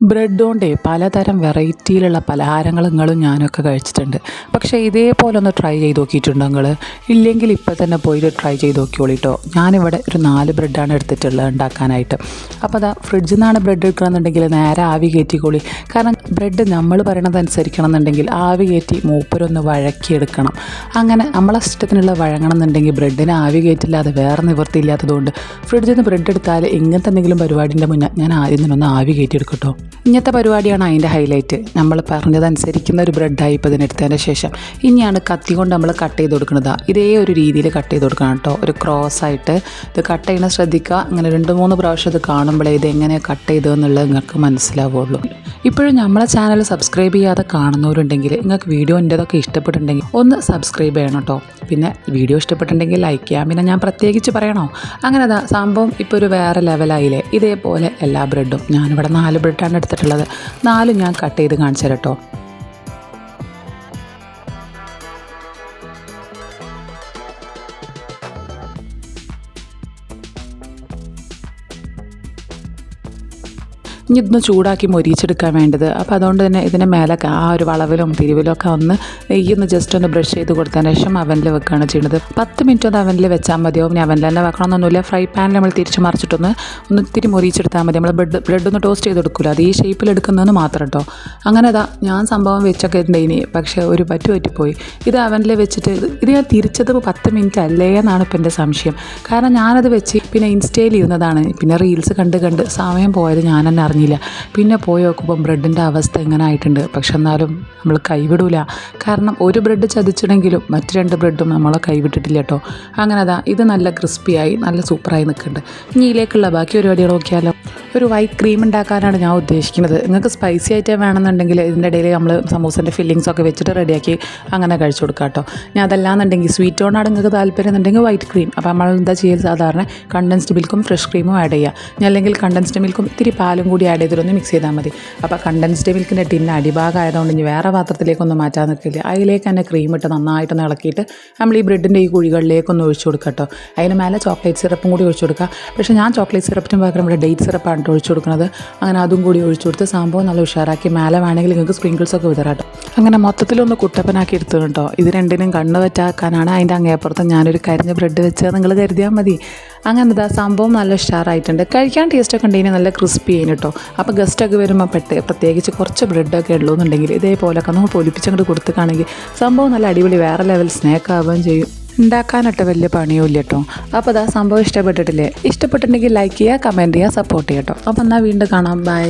Bread കൊണ്ടേ പലതരം വെറൈറ്റിയിലുള്ള പലഹാരങ്ങൾ നിങ്ങളും ഞാനൊക്കെ കഴിച്ചിട്ടുണ്ട്. പക്ഷേ ഇതേപോലെ ഒന്ന് ട്രൈ ചെയ്ത് നോക്കിയിട്ടുണ്ടോ നിങ്ങൾ ഇല്ലെങ്കിൽ ഇപ്പോൾ തന്നെ പോയിട്ട് ട്രൈ ചെയ്ത് നോക്കിയോളിട്ടോ ഞാനിവിടെ ഒരു നാല് ബ്രെഡാണ് എടുത്തിട്ടുള്ളത് ഉണ്ടാക്കാനായിട്ട്. അപ്പോൾ അതാ ഫ്രിഡ്ജിൽ നിന്നാണ് ബ്രെഡ് എടുക്കണമെന്നുണ്ടെങ്കിൽ നേരെ ആവി കയറ്റിക്കോളി. കാരണം ബ്രെഡ് നമ്മൾ പറയണത് അനുസരിക്കണം എന്നുണ്ടെങ്കിൽ ആവി കയറ്റി മൂപ്പരൊന്ന് വഴക്കിയെടുക്കണം. അങ്ങനെ നമ്മളെ ഇഷ്ടത്തിനുള്ള വഴങ്ങണം എന്നുണ്ടെങ്കിൽ ബ്രെഡിന് ആവി കയറ്റില്ലാതെ വേറെ നിവൃത്തിയില്ലാത്തതുകൊണ്ട് ഫ്രിഡ്ജിൽ നിന്ന് ബ്രെഡ് എടുത്താൽ ഇങ്ങനത്തെ എന്തെങ്കിലും പരിപാടിന്റെ മുന്നേ ഞാൻ ആദ്യം തന്നെ ഒന്ന് ആവി കയറ്റിയെടുക്കട്ടോ. ഇങ്ങനത്തെ പരിപാടിയാണ് അതിന്റെ ഹൈലൈറ്റ് നമ്മൾ പറഞ്ഞതനുസരിക്കുന്ന ഒരു ബ്രെഡായി ഇപ്പോൾ ഇതിനെടുത്തതിന് ശേഷം. ഇനിയാണ് കത്തി കൊണ്ട് നമ്മൾ കട്ട് ചെയ്ത് കൊടുക്കുന്നത്. ഇതേ ഒരു രീതിയിൽ കട്ട് ചെയ്ത് കൊടുക്കണം കേട്ടോ. ഒരു ക്രോസ് ആയിട്ട് ഇത് കട്ട് ചെയ്യണ ശ്രദ്ധിക്കുക. അങ്ങനെ രണ്ട് മൂന്ന് പ്രാവശ്യം ഇത് കാണുമ്പോഴേ ഇത് എങ്ങനെ കട്ട് ചെയ്തതെന്നുള്ളത് നിങ്ങൾക്ക് മനസ്സിലാവുള്ളൂ. ഇപ്പോഴും നമ്മളെ ചാനൽ സബ്സ്ക്രൈബ് ചെയ്യാതെ കാണുന്നവരുണ്ടെങ്കിൽ നിങ്ങൾക്ക് വീഡിയോ എന്റെതൊക്കെ ഇഷ്ടപ്പെട്ടിട്ടുണ്ടെങ്കിൽ ഒന്ന് സബ്സ്ക്രൈബ് ചെയ്യണം കേട്ടോ പിന്നെ വീഡിയോ ഇഷ്ടപ്പെട്ടുണ്ടെങ്കിൽ ലൈക്ക് ചെയ്യാം. പിന്നെ ഞാൻ പ്രത്യേകിച്ച് പറയണോ? അങ്ങനെ അതാ സംഭവം ഇപ്പോൾ ഒരു വേറെ ലെവലായില്ലേ ഇതേപോലെ എല്ലാ ബ്രെഡും ഞാനിവിടെ നാല് ബ്രെഡാണ് എടുത്തിട്ടുള്ളത്. നാലും ഞാൻ കട്ട് ചെയ്ത് കാണിച്ചു തരാം കേട്ടോ ഇനി ഇതൊന്ന് ചൂടാക്കി മൊരിച്ചെടുക്കാൻ വേണ്ടത്. അപ്പോൾ അതുകൊണ്ട് തന്നെ ഇതിന്റെ മേലൊക്കെ ആ ഒരു വളവിലും തിരിവിലും ഒക്കെ ഒന്ന് നെയ്യൊന്ന് ജസ്റ്റ് ഒന്ന് ബ്രഷ് ചെയ്ത് കൊടുത്തതിന് ശേഷം അവനിൽ വെക്കുകയാണ് ചെയ്യുന്നത് പത്ത് മിനിറ്റ് ഒന്ന് അവനിൽ വെച്ചാൽ മതിയോ ഇനി അവനിൽ തന്നെ വെക്കണമെന്നൊന്നുമില്ല ഫ്രൈ പാനിൽ നമ്മൾ തിരിച്ച് മറിച്ചിട്ടൊന്ന് ഒന്ന് ഇത്തിരി മൊരിച്ചെടുത്താൽ മതി. നമ്മൾ ബ്രെഡ് ബ്രെഡ് ഒന്ന് ടോസ്റ്റ് ചെയ്ത് കൊടുക്കില്ല അത് ഈ ഷേപ്പിൽ എടുക്കുന്നതെന്ന് മാത്രം കേട്ടോ അങ്ങനെ അതാ ഞാൻ സംഭവം വെച്ചൊക്കെ ഉണ്ടായിനി പക്ഷേ ഒരു പറ്റു പറ്റിപ്പോയി. ഇത് അവനിൽ വെച്ചിട്ട് ഇത് ഞാൻ തിരിച്ചത് പത്ത് മിനിറ്റ് അല്ലേ എന്നാണ് ഇപ്പം എന്റെ സംശയം. കാരണം ഞാനത് വെച്ച് പിന്നെ ഇൻസ്റ്റയിൽ ഇരുന്നതാണ് പിന്നെ റീൽസ് കണ്ട് കണ്ട് സമയം പോയത് ഞാൻ തന്നെ അറിഞ്ഞില്ല പിന്നെ പോയി നോക്കുമ്പം ബ്രെഡിന്റെ അവസ്ഥ ഇങ്ങനെ ആയിട്ടുണ്ട്. പക്ഷെ എന്നാലും നമ്മൾ കൈവിടൂല. കാരണം ഒരു ബ്രെഡ് ചതിച്ചിടെങ്കിലും മറ്റു രണ്ട് ബ്രെഡും നമ്മൾ കൈവിട്ടിട്ടില്ല കേട്ടോ. അങ്ങനെ അതാ ഇത് നല്ല ക്രിസ്പിയായി നല്ല സൂപ്പറായി നിൽക്കുന്നുണ്ട്. ഇനി ഇതിലേക്കുള്ള ബാക്കി പരിപാടികൾ നോക്കിയാലോ. ഒരു വൈറ്റ് ക്രീം ഉണ്ടാക്കാനാണ് ഞാൻ ഉദ്ദേശിക്കുന്നത്. നിങ്ങൾക്ക് സ്പൈസി ആയിട്ട് വേണമെന്നുണ്ടെങ്കിൽ ഇതിന്റെ ഇടയിൽ നമ്മൾ സമൂസന്റെ ഫില്ലിങ്സ് ഒക്കെ വെച്ചിട്ട് റെഡിയാക്കി അങ്ങനെ കഴിച്ചു കൊടുക്കാം കേട്ടോ. ഞാൻ അതല്ലാന്നുണ്ടെങ്കിൽ സ്വീറ്റ് ഓണാണ് നിങ്ങൾക്ക് താല്പര്യം എന്നുണ്ടെങ്കിൽ വൈറ്റ് ക്രീം അപ്പോൾ നമ്മൾ എന്താ ചെയ്യുക സാധാരണ കണ്ടൻസ്ഡ് മിൽക്കും ഫ്രഷ് ക്രീമും ആഡ് ചെയ്യുക. അല്ലെങ്കിൽ കണ്ടൻസ്ഡ് മിൽക്കും ഇത്തിരി പാലും കൂടി ആഡ് ചെയ്തിട്ടൊന്ന് മിക്സ് ചെയ്താൽ മതി. അപ്പോൾ കണ്ടൻസ്ഡ് മിൽക്കിന്റെ ടിന്ന് അടിഭാഗം ആയതുകൊണ്ട് ഇനി വേറെ പാത്രത്തിലേക്കൊന്നും മാറ്റാൻ നിൽക്കില്ല. അതിലേക്ക് തന്നെ ക്രീം ഇട്ട് നന്നായിട്ടൊന്ന് ഇളക്കിയിട്ട് നമ്മൾ ഈ ബ്രെഡിന്റെ ഈ കുഴികളിലേക്കൊന്ന് ഒഴിച്ചു കൊടുക്കുക കേട്ടോ. അതിന് മേലെ ചോക്ലേറ്റ് സിറപ്പും കൂടി ഒഴിച്ചു കൊടുക്കുക പക്ഷേ ഞാൻ ചോക്ലേറ്റ് സിറപ്പിന് പകരം ഇവിടെ ഡേറ്റ് സിറപ്പാണ് ഒഴിച്ചു കൊടുക്കുന്നത്. അങ്ങനെ അതും കൂടി ഒഴിച്ചു കൊടുത്ത് സംഭവം നല്ല ഉഷാറാക്കി മേലെ വേണമെങ്കിൽ നിങ്ങൾക്ക് സ്പ്രിങ്കിൾസ് ഒക്കെ വിതറാട്ടോ അങ്ങനെ മൊത്തത്തിലൊന്ന് കുട്ടപ്പനാക്കി എടുത്തു കേട്ടോ. ഇത് രണ്ടിനും കണ്ണ് പറ്റാക്കാനാണ് അതിന്റെ അങ്ങേപ്പുറത്ത് ഞാനൊരു കരിഞ്ഞ ബ്രെഡ് വെച്ചാൽ നിങ്ങൾ കരുതിയാൽ മതി. അങ്ങനെ ഇതാ സംഭവം നല്ല ഉഷാറായിട്ടുണ്ട്. കഴിക്കാൻ ടേസ്റ്റൊക്കെ ഉണ്ടെങ്കിൽ നല്ല ക്രിസ്പി ചെയ്യുന്നു കേട്ടോ. അപ്പോൾ ഗസ്റ്റൊക്കെ വരുമ്പോൾ പെട്ട് പ്രത്യേകിച്ച് കുറച്ച് ബ്രെഡൊക്കെ ഉള്ളൂ എന്നുണ്ടെങ്കിൽ ഇതേപോലൊക്കെ നമ്മൾ പൊലിപ്പിച്ചങ്ങോട്ട് കൊടുത്തുകാണെങ്കിൽ സംഭവം നല്ല അടിപൊളി വേറെ ലെവൽ സ്നാക്ക് ആവുകയും ചെയ്യും. ഉണ്ടാക്കാനൊട്ട് വലിയ പണിയുമില്ല കേട്ടോ അപ്പോൾ അതാ സംഭവം ഇഷ്ടപ്പെട്ടിട്ടില്ലേ? ഇഷ്ടപ്പെട്ടിട്ടുണ്ടെങ്കിൽ ലൈക്ക് ചെയ്യുക കമന്റ് ചെയ്യുക സപ്പോർട്ട് ചെയ്യാം കേട്ടോ അപ്പോൾ എന്നാൽ വീണ്ടും കാണാം. ബൈ